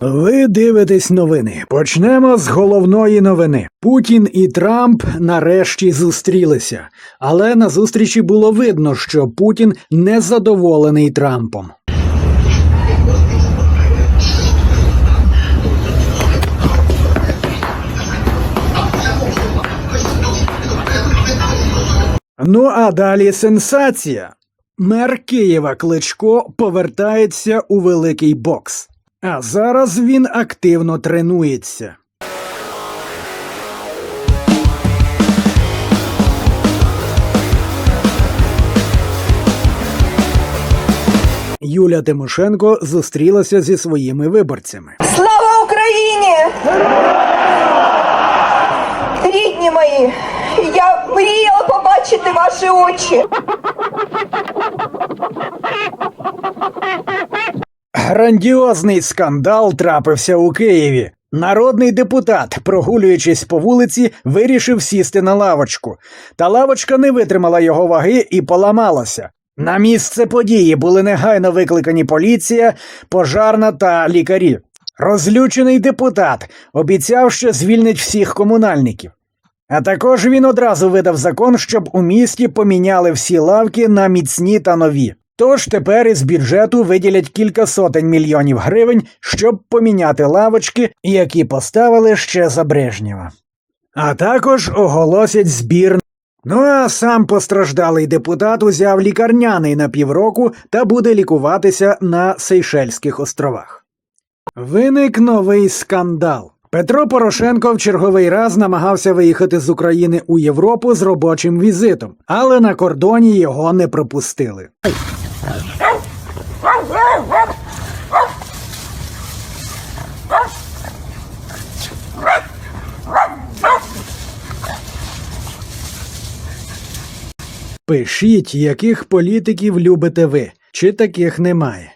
Ви дивитесь новини. Почнемо з головної новини. Путін і Трамп нарешті зустрілися, але на зустрічі було видно, що Путін не задоволений Трампом. Ну а далі сенсація. Мер Києва Кличко повертається у великий бокс. А зараз він активно тренується. Юля Тимошенко зустрілася зі своїми виборцями. Слава Україні! Рідні мої, я мріяла побачити ваші очі. Грандіозний скандал трапився у Києві. Народний депутат, прогулюючись по вулиці, вирішив сісти на лавочку. Та лавочка не витримала його ваги і поламалася. На місце події були негайно викликані поліція, пожарна та лікарі. Розлючений депутат обіцяв, що звільнить всіх комунальників. А також він одразу видав закон, щоб у місті поміняли всі лавки на міцні та нові. Тож тепер із бюджету виділять кілька сотень мільйонів гривень, щоб поміняти лавочки, які поставили ще за Брежнєва. А також оголосять збір. Ну а сам постраждалий депутат узяв лікарняний на півроку та буде лікуватися на Сейшельських островах. Виник новий скандал. Петро Порошенко в черговий раз намагався виїхати з України у Європу з робочим візитом, але на кордоні його не пропустили. Пишіть, яких політиків любите ви, чи таких немає.